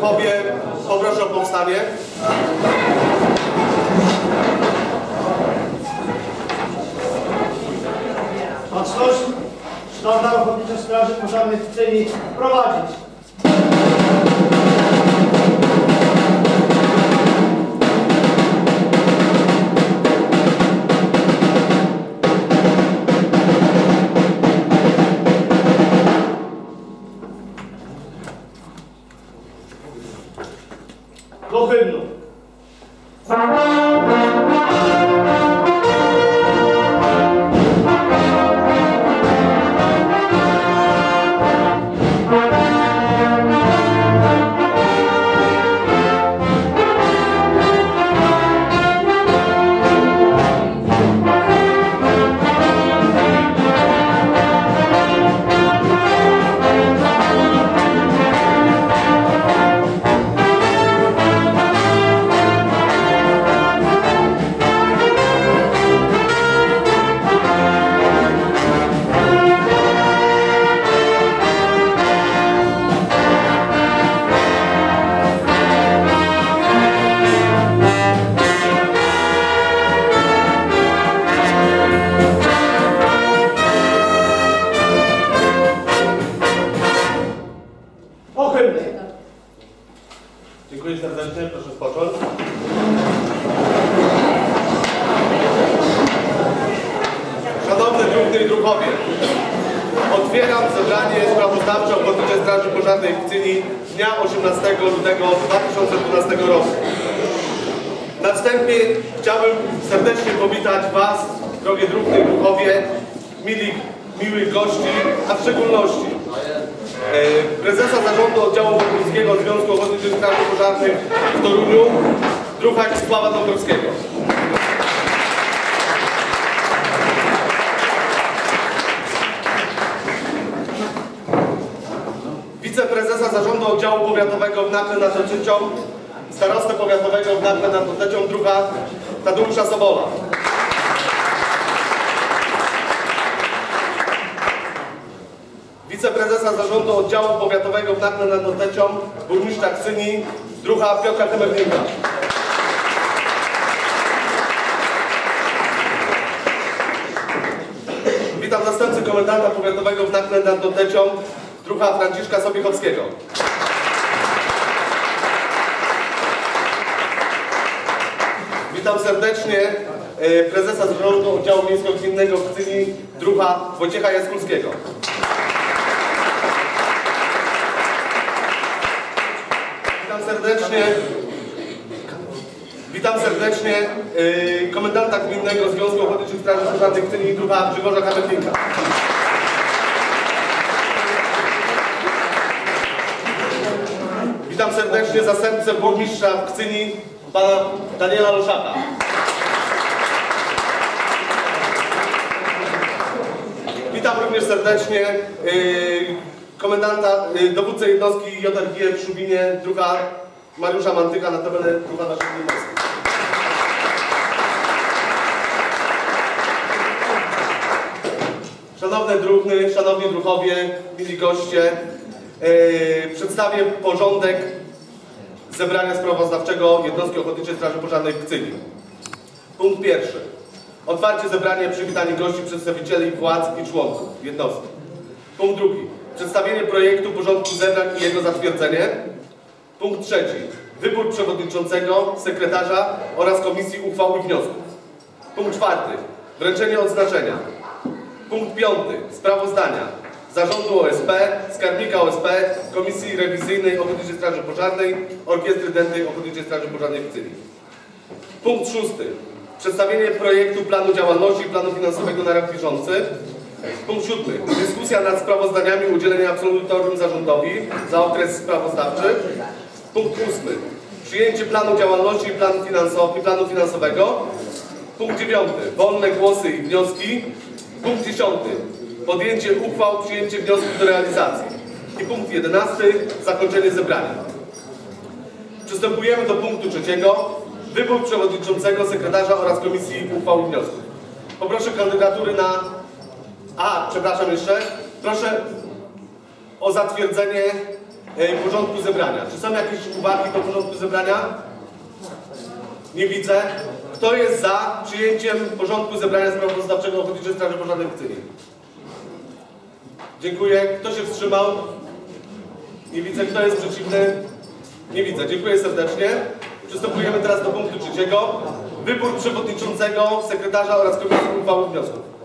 druhowie, poproszę o powstanie. Baczność, sztandar Ochotniczej Straży Pożarnej w prowadzić. Do hymnu. O Dziękuję serdecznie, proszę spocząć. Szanowne druhny i druhowie, otwieram zebranie sprawozdawcze Ochotniczej Straży Pożarnej w Cyni dnia 18 lutego 2012 roku. Na wstępie chciałbym serdecznie powitać Was, drogie druhny i druhowie, mili, miłych gości, a w szczególności prezesa Zarządu Oddziału Wojewódzkiego Związku Ochotniczych Straży Pożarnych w Toruniu, druha Sława Dąbrowskiego. Wiceprezesa Zarządu Oddziału Powiatowego w Nakle nad Rzeczycią, starostę powiatowego w Nakle nad Rzeczycią, druha Tadeusza Sobola. Wiceprezesa Zarządu Oddziału Powiatowego Nakle nad Notecią, burmistrza Ksyni, druha Piotra Temernika. Witam zastępcy komendanta powiatowego w Nakle nad Notecią, druha Franciszka Sobiechowskiego. Witam serdecznie e, prezesa Zarządu Oddziału Miejsko-Gminnego w Kcyni, druha Wojciecha Jaskulskiego. Serdecznie. Witam serdecznie yy, komendanta Gminnego Związku Ochotniczych Straży Pożarnych Cyni druha Grzegorza Kametnika. Witam serdecznie zastępcę burmistrza w Kcyni, pana Daniela Loszaka. Witam również serdecznie yy, komendanta, yy, dowódcę jednostki JRG w Szubinie, druga Mariusza Mantyka, notabene druga naszej jednostki. Szanowne druhny, szanowni druhowie, mili goście, yy, przedstawię porządek zebrania sprawozdawczego Jednostki Ochotniczej Straży Pożarnej w Kcyni. Punkt pierwszy. Otwarcie zebrania, przywitanie gości, przedstawicieli władz i członków jednostki. Punkt drugi. Przedstawienie projektu porządku zebrań i jego zatwierdzenie. Punkt trzeci. Wybór przewodniczącego, sekretarza oraz komisji uchwał i wniosków. Punkt czwarty. Wręczenie odznaczenia. Punkt piąty. Sprawozdania. Zarządu OSP, Skarbnika OSP, Komisji Rewizyjnej Ochotniczej Straży Pożarnej, Orkiestry Dętej Ochotniczej Straży Pożarnej w Cyni. Punkt szósty. Przedstawienie projektu planu działalności i planu finansowego na rok bieżący. Punkt siódmy. Dyskusja nad sprawozdaniami udzielenia absolutorium zarządowi za okres sprawozdawczy. Punkt ósmy. Przyjęcie planu działalności i planu, planu finansowego. Punkt dziewiąty. Wolne głosy i wnioski. Punkt dziesiąty. Podjęcie uchwał, przyjęcie wniosków do realizacji. I punkt jedenasty. Zakończenie zebrania. Przystępujemy do punktu trzeciego. Wybór przewodniczącego, sekretarza oraz komisji uchwał i wniosków. Poproszę kandydatury na... A, przepraszam jeszcze. Proszę o zatwierdzenie e, porządku zebrania. Czy są jakieś uwagi do porządku zebrania? Nie widzę. Kto jest za przyjęciem porządku zebrania sprawozdawczego Ochotniczej Straży Pożarnej w Kcynie? Dziękuję. Kto się wstrzymał? Nie widzę. Kto jest przeciwny? Nie widzę. Dziękuję serdecznie. Przystępujemy teraz do punktu trzeciego. Wybór przewodniczącego, sekretarza oraz komisji uchwały wniosków.